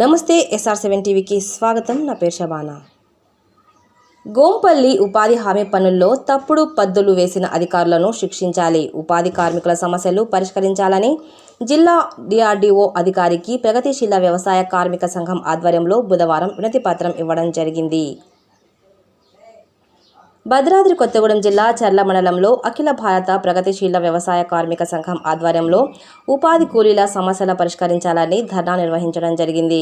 నమస్తే SR seven టీవీకి స్వాగతం. నా పేరు షబానా గోంపల్లి ఉపాధి హామీ పనుల్లో తప్పుడు పద్దులు వేసిన అధికారులను శిక్షించాలి. ఉపాధి కార్మికుల సమస్యలు పరిష్కరించాలని జిల్లా డిఆర్డీఓ అధికారికి ప్రగతిశీల వ్యవసాయ కార్మిక సంఘం ఆధ్వర్యంలో బుధవారం వినతిపత్రం ఇవ్వడం జరిగింది. భద్రాద్రి కొత్తగూడెం జిల్లా చర్ల మండలంలో అఖిల భారత ప్రగతిశీల వ్యవసాయ కార్మిక సంఘం ఆధ్వర్యంలో ఉపాధి కూలీల సమస్యల పరిష్కరించాలని ధర్నా నిర్వహించడం జరిగింది.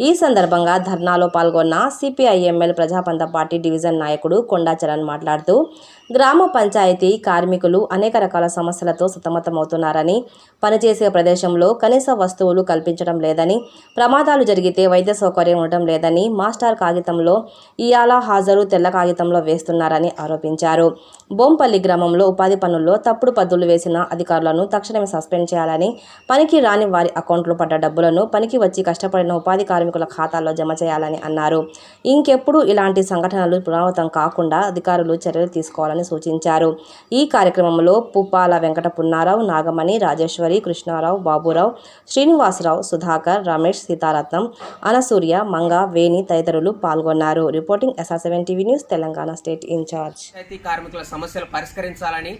ఈ సందర్భంగా ధర్నాలో పాల్గొన్న సిపిఐఎంఎల్ ప్రజాపంత పార్టీ డివిజన్ నాయకుడు కొండా చరణ్ మాట్లాడుతూ గ్రామ పంచాయతీ కార్మికులు అనేక రకాల సమస్యలతో సతమతమవుతున్నారని పనిచేసే ప్రదేశంలో కనీస వస్తువులు కల్పించడం లేదని ప్రమాదాలు జరిగితే వైద్య సౌకర్యం ఉండటం లేదని మాస్టర్ కాగితంలో ఇయాల హాజరు తెల్ల కాగితంలో వేస్తున్నారని ఆరోపించారు. బోంపల్లి గ్రామంలో ఉపాధి పనుల్లో తప్పుడు పద్దులు వేసిన అధికారులను తక్షణమే సస్పెండ్ చేయాలని పనికి రాని వారి అకౌంట్లో పడ్డ డబ్బులను పనికి వచ్చి కష్టపడిన ఉపాధి కార్మికుల ఖాతాల్లో జమ చేయాలని అన్నారు. ఇంకెప్పుడు ఇలాంటి సంఘటనలు పునరావృతం కాకుండా అధికారులు చర్యలు తీసుకోవాలని సూచించారు. ఈ కార్యక్రమంలో పుప్పాల వెంకట పున్నారావు నాగమణి రాజేశ్వరి కృష్ణారావు బాబురావు శ్రీనివాసరావు సుధాకర్ రమేష్ సీతారత్నం అనసూర్య మంగ వేణి తదితరులు పాల్గొన్నారు. Reporting SR seven TV news Telangana state in charge. Panchayati కార్మికుల సమస్యలు పరిష్కరించాలని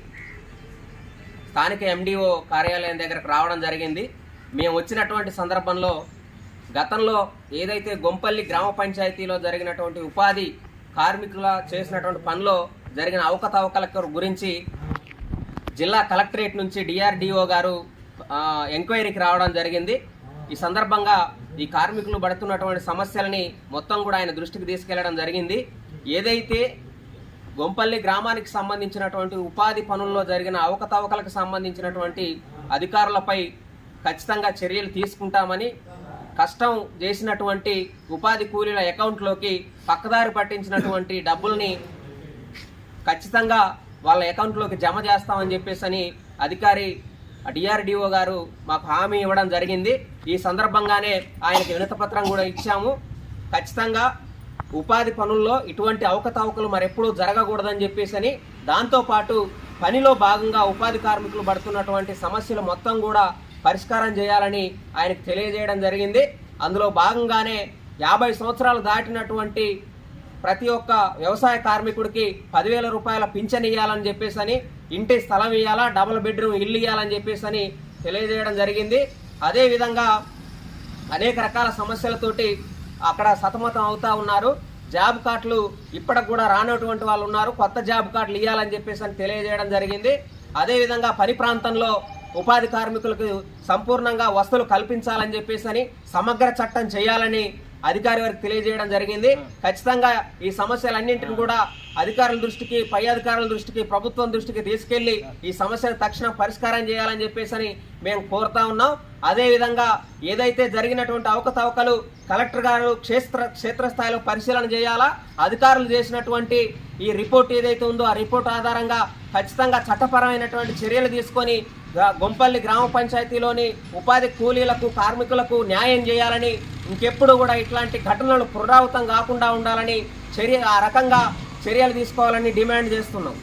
స్థానిక ఎండిఓ కార్యాలయం దగ్గరకు రావడం జరిగింది. మేము వచ్చినటువంటి సందర్భంలో గతంలో ఏదైతే గొంపల్లి గ్రామ పంచాయతీలో జరిగినటువంటి ఉపాధి కార్మికుల చేసినటువంటి పనిలో జరిగిన అవకతవకల గురించి జిల్లా కలెక్టరేట్ నుంచి డిఆర్డిఓ గారు ఎంక్వైరీకి రావడం జరిగింది. ఈ సందర్భంగా ఈ కార్మికులు పడుతున్నటువంటి సమస్యలని మొత్తం కూడా ఆయన దృష్టికి తీసుకెళ్ళడం జరిగింది. ఏదైతే గొంపల్లి గ్రామానికి సంబంధించినటువంటి ఉపాధి పనుల్లో జరిగిన అవకతవకలకు సంబంధించినటువంటి అధికారులపై ఖచ్చితంగా చర్యలు తీసుకుంటామని కష్టం చేసినటువంటి ఉపాధి కూలీల అకౌంట్లోకి పక్కదారి పట్టించినటువంటి డబ్బుల్ని ఖచ్చితంగా వాళ్ళ అకౌంట్లోకి జమ చేస్తామని చెప్పేసి అని అధికారి డిఆర్డిఓ గారు మాకు హామీ ఇవ్వడం జరిగింది. ఈ సందర్భంగానే ఆయనకి వినతపత్రం కూడా ఇచ్చాము. ఖచ్చితంగా ఉపాధి పనుల్లో ఇటువంటి అవకతవకలు మరెప్పుడూ జరగకూడదని చెప్పేసి అని దాంతోపాటు పనిలో భాగంగా ఉపాధి కార్మికులు పడుతున్నటువంటి సమస్యలు మొత్తం కూడా పరిష్కారం చేయాలని ఆయనకు తెలియజేయడం జరిగింది. అందులో భాగంగానే యాభై సంవత్సరాలు దాటినటువంటి ప్రతి ఒక్క వ్యవసాయ కార్మికుడికి పదివేల రూపాయల పింఛన్ ఇవ్వాలని చెప్పేసి అని ఇంటి స్థలం ఇవ్వాలా డబుల్ బెడ్రూమ్ ఇల్లు ఇవ్వాలని చెప్పేసి అని తెలియజేయడం జరిగింది. అదేవిధంగా అనేక రకాల సమస్యలతోటి అక్కడ సతమతం అవుతూ ఉన్నారు. జాబ్ కార్డులు ఇప్పటికి కూడా రానటువంటి వాళ్ళు ఉన్నారు. కొత్త జాబ్ కార్డులు ఇవ్వాలని చెప్పేసి అని తెలియజేయడం జరిగింది. అదేవిధంగా పని ప్రాంతంలో ఉపాధి కార్మికులకు సంపూర్ణంగా వసతులు కల్పించాలని చెప్పేసి అని సమగ్ర చట్టం చేయాలని అధికారి వారికి తెలియజేయడం జరిగింది. ఖచ్చితంగా ఈ సమస్యలన్నింటిని కూడా అధికారుల దృష్టికి పై అధికారుల దృష్టికి ప్రభుత్వం దృష్టికి తీసుకెళ్ళి ఈ సమస్యను తక్షణం పరిష్కారం చేయాలని చెప్పేసి అని మేము కోరుతా ఉన్నాం. అదేవిధంగా ఏదైతే జరిగినటువంటి అవకతవకలు కలెక్టర్ గారు క్షేత్ర క్షేత్రస్థాయిలో పరిశీలన చేయాలా అధికారులు చేసినటువంటి ఈ రిపోర్ట్ ఏదైతే ఉందో ఆ రిపోర్ట్ ఆధారంగా ఖచ్చితంగా చట్టపరమైనటువంటి చర్యలు తీసుకొని గొంపల్లి గ్రామ పంచాయతీలోని ఉపాధి కూలీలకు కార్మికులకు న్యాయం చేయాలని ఇంకెప్పుడు కూడా ఇట్లాంటి ఘటనలు పునరావృతం కాకుండా ఉండాలని చర్య ఆ రకంగా చర్యలు తీసుకోవాలని డిమాండ్ చేస్తున్నాం.